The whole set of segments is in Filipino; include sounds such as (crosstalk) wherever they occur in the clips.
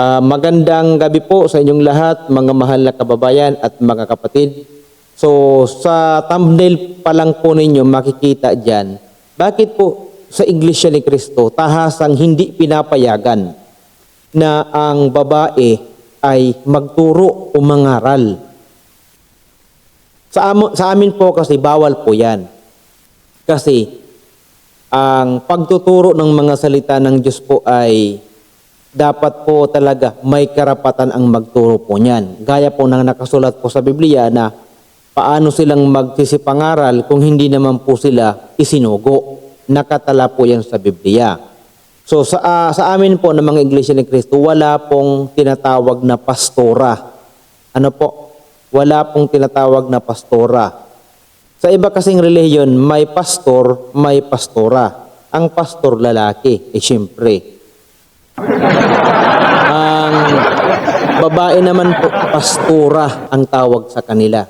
Ah, magandang gabi po sa inyong lahat, mga mahal na kababayan at mga kapatid. So, sa thumbnail pa lang po ninyo makikita dyan, bakit po sa Iglesia ni Cristo tahasang hindi pinapayagan na ang babae ay magturo o mangaral. Sa, amo, sa amin po kasi bawal po yan. Kasi ang pagtuturo ng mga salita ng Diyos po ay dapat po talaga may karapatan ang magturo po niyan. Gaya po ng nakasulat po sa Biblia na paano silang magsisipangaral kung hindi naman po sila isinugo. Nakatala po yan sa Biblia. So sa, ah, sa amin po ng mga Iglesia ni Cristo, wala pong tinatawag na pastora. Ano po? Wala pong tinatawag na pastora. Sa iba kasing relihiyon, may pastor, may pastora. Ang pastor lalaki, eh siyempre. Ang babae naman po, pastora ang tawag sa kanila.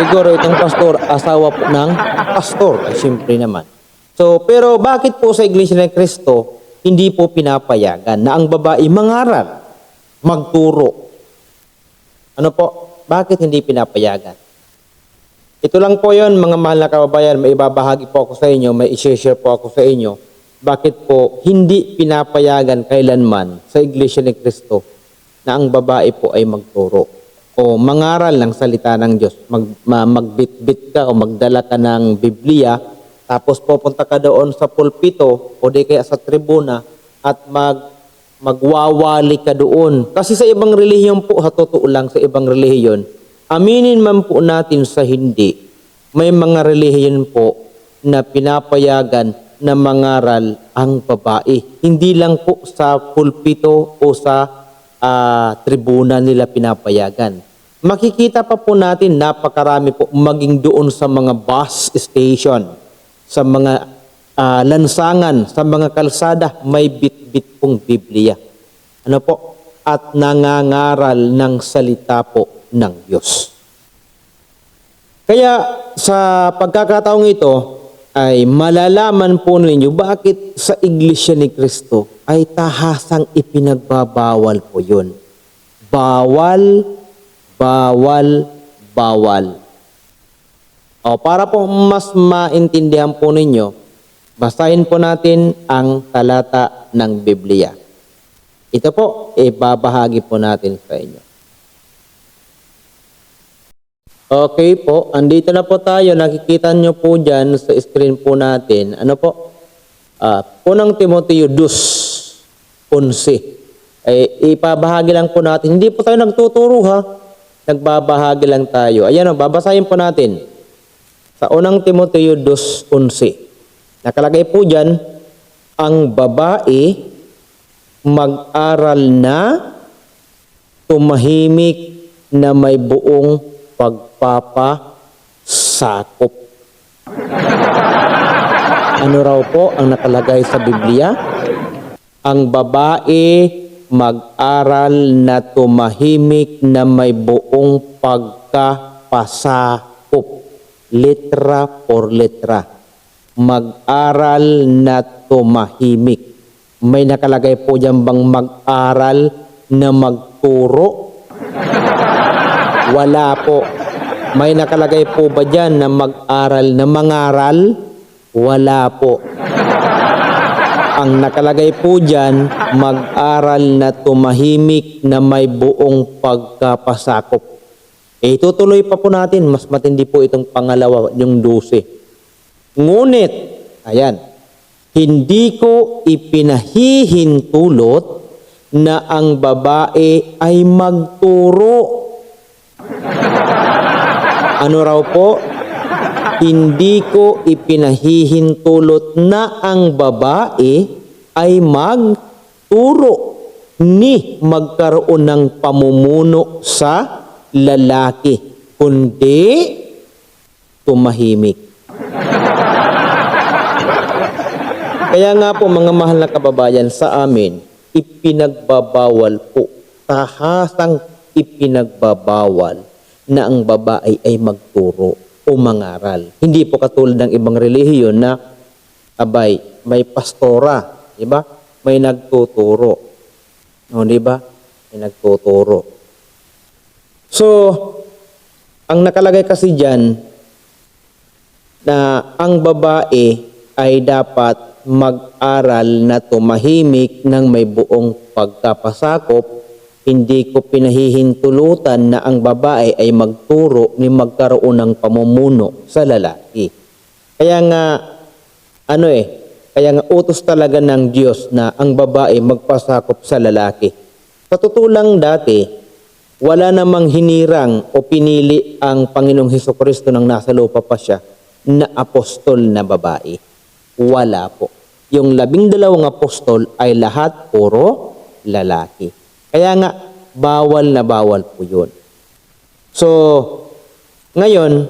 Siguro itong pastor, asawa po ng pastor, ay siyempre naman. So, pero bakit po sa Iglesia ng Cristo, hindi po pinapayagan na ang babae mangaral, magturo, ano po? Bakit hindi pinapayagan? Ito lang po yon mga mahal na kababayan, may ibabahagi po ako sa inyo, may i-share po ako sa inyo. Bakit po hindi pinapayagan kailanman sa Iglesia ni Cristo na ang babae po ay magturo o mangaral ng salita ng Diyos. Mag, ma- magbitbit ka o magdala ka ng Biblia, tapos pupunta ka doon sa pulpito o di kaya sa tribuna at mag magwawali ka doon. Kasi sa ibang relihiyon po, sa totoo lang sa ibang relihiyon, aminin man po natin sa hindi, may mga relihiyon po na pinapayagan na mangaral ang babae. Hindi lang po sa pulpito o sa ah, tribuna nila pinapayagan. Makikita pa po natin napakarami po maging doon sa mga bus station, sa mga ah, lansangan, sa mga kalsada, may bit-bit pong Biblia. Ano po? At nangangaral ng salita po ng Diyos. Kaya sa pagkakataong ito ay malalaman po ninyo bakit sa Iglesia ni Kristo ay tahasang ipinagbabawal po yun. Bawal, bawal, bawal. O para po mas maintindihan po ninyo, basahin po natin ang talata ng Biblia. Ito po, ibabahagi po natin sa inyo. Okay po, andito na po tayo. Nakikita nyo po dyan sa screen po natin. Ano po? Ah, unang Timoteo 2, 11. Eh, ipabahagi lang po natin. Hindi po tayo nagtuturo ha. Nagbabahagi lang tayo. Ayan o, babasahin po natin. Sa unang Timoteo 2.11. Nakalagay po dyan, ang babae mag-aral na tumahimik na may buong pagpapasakop. Ano raw po ang nakalagay sa Biblia? Ang babae mag-aral na tumahimik na may buong pagkapasakop. Letra por letra. Mag-aral na tumahimik. May nakalagay po dyan bang mag-aral na magturo? Wala po. May nakalagay po ba dyan na mag-aral na mangaral? Wala po. Ang nakalagay po dyan, mag-aral na tumahimik na may buong pagkapasakop. Eh, tutuloy pa po natin, mas matindi po itong pangalawa, yung 12. Ngunit, ayan, hindi ko ipinahihintulot na ang babae ay magturo (laughs) ano raw po? Hindi ko ipinahihintulot na ang babae ay magturo ni magkaroon ng pamumuno sa lalaki, kundi tumahimik. (laughs) Kaya nga po mga mahal na kababayan sa amin, ipinagbabawal po, tahasang ipinagbabawal na ang babae ay magturo o mangaral. Hindi po katulad ng ibang relihiyon na abay, may pastora, di ba? May nagtuturo. No, di ba? May nagtuturo. So, ang nakalagay kasi diyan na ang babae ay dapat mag-aral na tumahimik ng may buong pagkapasakop. Hindi ko pinahihintulutan na ang babae ay magturo ni magkaroon ng pamumuno sa lalaki. Kaya nga, ano eh, kaya nga utos talaga ng Diyos na ang babae magpasakop sa lalaki. Sa totoo dati, wala namang hinirang o pinili ang Panginoong Heso Kristo nang nasa lupa pa siya na apostol na babae. Wala po. Yung labing dalawang apostol ay lahat puro lalaki. Kaya nga, bawal na bawal po yun. So, ngayon,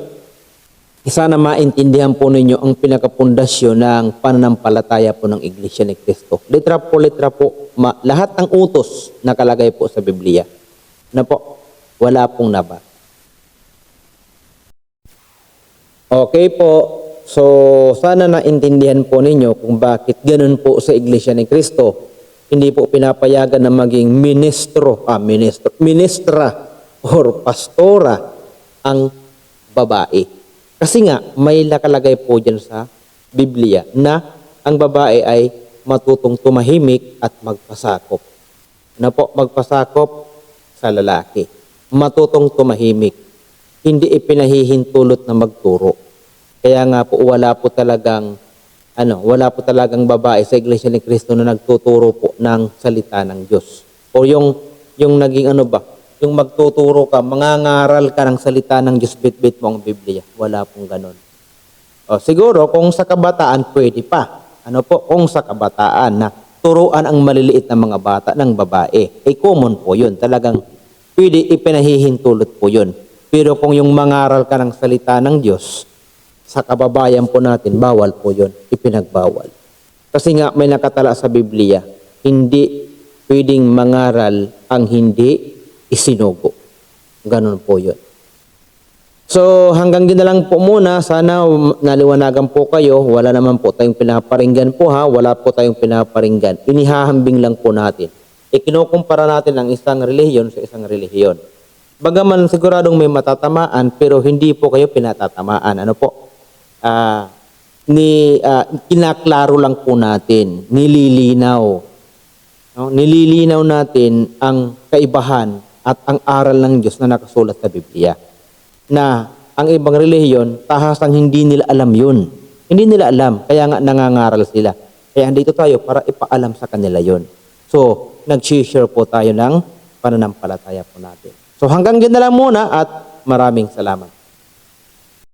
sana maintindihan po ninyo ang pinakapundasyon ng pananampalataya po ng Iglesia ni Cristo. Litra po, litra po, ma- lahat ng utos nakalagay po sa Biblia. Na po, wala pong naba. Okay po, so sana naintindihan po ninyo kung bakit ganun po sa Iglesia ni Cristo. Hindi po pinapayagan na maging ministro, ah, ministro, ministra or pastora ang babae. Kasi nga, may nakalagay po dyan sa Biblia na ang babae ay matutong tumahimik at magpasakop. Na po, magpasakop sa lalaki. Matutong tumahimik. Hindi ipinahihintulot na magturo. Kaya nga po, wala po talagang, ano, wala po talagang babae sa Iglesia ni Cristo na nagtuturo po ng salita ng Diyos. O yung, yung naging ano ba, yung magtuturo ka, mangangaral ka ng salita ng Diyos, bit-bit mo ang Biblia. Wala pong ganon. O, siguro, kung sa kabataan, pwede pa. Ano po, kung sa kabataan na turuan ang maliliit na mga bata ng babae. Eh, common po yun. Talagang pwede ipinahihintulot po yun. Pero kung yung mangaral ka ng salita ng Diyos, sa kababayan po natin, bawal po yun. Ipinagbawal. Kasi nga may nakatala sa Biblia, hindi pwedeng mangaral ang hindi isinugo. Ganon po yun. So hanggang din na lang po muna, sana naliwanagan po kayo. Wala naman po tayong pinaparinggan po ha, wala po tayong pinaparinggan. Inihahambing lang po natin. Ikinukumpara natin ang isang relihiyon sa isang relihiyon. Bagaman siguradong may matatamaan, pero hindi po kayo pinatatamaan. Ano po? Ah, ni ah, kinaklaro lang po natin, nililinaw. No? Nililinaw natin ang kaibahan at ang aral ng Diyos na nakasulat sa Biblia. Na ang ibang relihiyon, tahasang hindi nila alam yun. Hindi nila alam, kaya nga nangangaral sila. Kaya dito tayo para ipaalam sa kanila yon. So, nag-share po tayo ng pananampalataya po natin. So hanggang dyan na lang muna at maraming salamat.